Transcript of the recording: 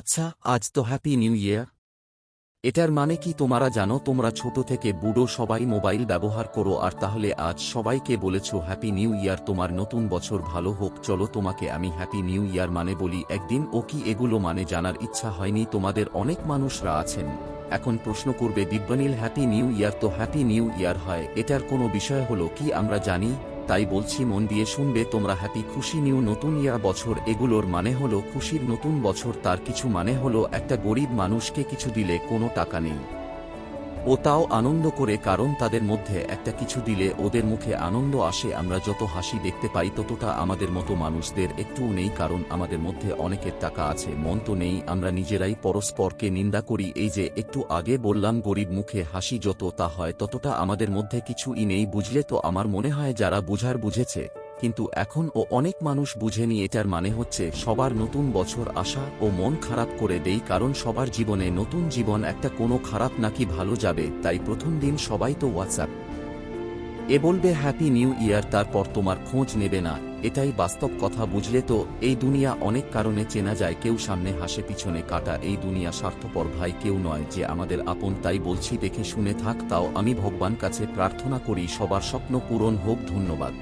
আচ্ছা আজ তো হ্যাপি নিউ ইয়ার এটার মানে কি তোমরা জানো, তোমরা ছোট থেকে বুড়ো সবাই মোবাইল ব্যবহার করো, আর তাহলে আজ সবাইকে বলেছ হ্যাপি নিউ ইয়ার তোমার নতুন বছর ভালো হোক, চলো তোমাকে আমি হ্যাপি নিউ ইয়ার মানে বলি, একদিন ও কি এগুলো মানে জানার ইচ্ছা হয়নি, তোমাদের অনেক মানুষরা আছেন। এখন প্রশ্ন করবে, দিব্যানীল হ্যাপি নিউ ইয়ার তো হ্যাপি নিউ ইয়ার হয়, এটার কোনো বিষয় হলো কি, আমরা জানি? তাই বলছি, মন দিয়ে শুনবে, তোমরা হ্যাপি খুশি নিউ নতুন ইয়া বছর এগুলোর মানে হলো খুশির নতুন বছর, তার কিছু মানে হলো একটা গরিব মানুষকে কিছু দিলে কোনো টাকা নেই। ও তাও আনন্দ করে কারণ তাদের মধ্যে একটা কিছু দিলে ওদের মুখে আনন্দ আসে, আমরা যত হাসি দেখতে পাই ততটা আমাদের মতো মানুষদের একটুও নেই, কারণ আমাদের মধ্যে অনেকের টাকা আছে, মন তো নেই, আমরা নিজেরাই পরস্পরকে নিন্দা করি। এই যে একটু আগে বললাম, গরিব মুখে হাসি যত তা হয় ততটা আমাদের মধ্যে কিছুই নেই, বুঝলে তো আমার মনে হয় যারা বুঝার বুঝেছে। কিন্তু এখন ও অনেক মানুষ বুঝেনি এটার মানে হচ্ছে সবার নতুন বছর আসা ও মন খারাপ করে দেই কারণ সবার জীবনে নতুন জীবন একটা কোনো খারাপ নাকি ভালো যাবে, তাই প্রথম দিন সবাই তো হোয়াটসঅ্যাপ এ বলবে হ্যাপি নিউ ইয়ার তারপর তোমার খোঁজ নেবে না। এটাই বাস্তব কথা বুঝলে তো এই দুনিয়া অনেক কারণে চেনা যায়, কেউ সামনে হাসে, পিছনে কাটা। এই দুনিয়া স্বার্থপর ভাই কেউ নয় যে আমাদের আপন, তাই বলছি, দেখে শুনে থাক, তাও আমি ভগবান কাছে প্রার্থনা করি, সবার স্বপ্ন পূরণ হোক, ধন্যবাদ।